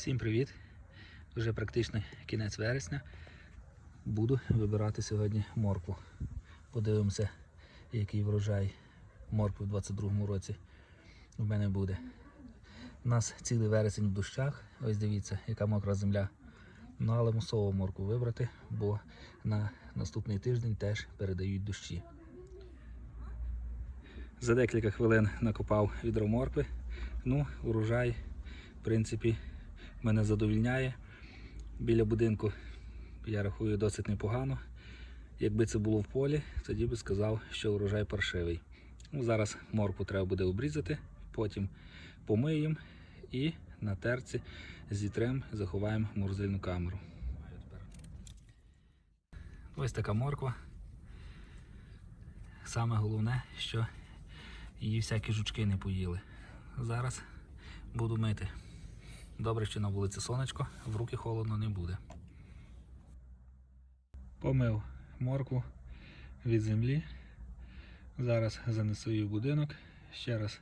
Всім привіт! Вже практично кінець вересня. Буду вибирати сьогодні моркву. Подивимося, який врожай моркви в 22-му році в мене буде. У нас цілий вересень в дощах. Ось дивіться, яка мокра земля. Ну, але мусово моркву вибрати, бо на наступний тиждень теж передають дощі. За декілька хвилин накопав відро моркви. Ну, урожай, в принципі, мене задовільняє. Біля будинку я рахую досить непогано. Якби це було в полі, тоді би сказав, що урожай паршивий. Ну, зараз моркву треба буде обрізати, потім помиємо і на терці зітрем заховаємо морозильну камеру. Ось така морква. Саме головне, що її всякі жучки не поїли. Зараз буду мити. Добре, що на вулиці сонечко, в руки холодно не буде. Помив моркву від землі. Зараз занесу її в будинок. Ще раз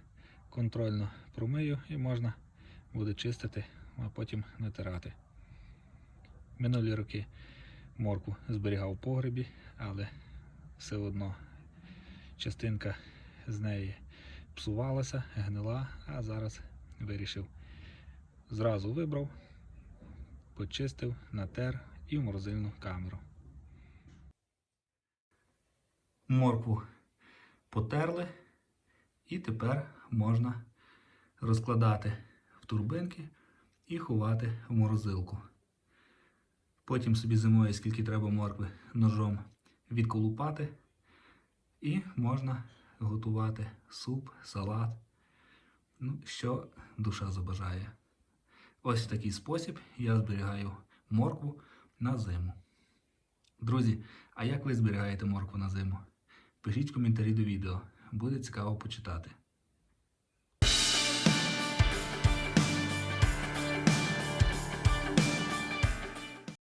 контрольно промию і можна буде чистити, а потім натирати. Минулі роки моркву зберігав в погребі, але все одно частинка з неї псувалася, гнила, а зараз вирішив. Зразу вибрав, почистив, натер і в морозильну камеру. Моркву потерли і тепер можна розкладати в турбинки і ховати в морозилку. Потім собі зимою, скільки треба моркви, ножом відколупати і можна готувати суп, салат, ну, що душа забажає. Ось в такий спосіб я зберігаю моркву на зиму. Друзі, а як ви зберігаєте моркву на зиму? Пишіть коментарі до відео, буде цікаво почитати.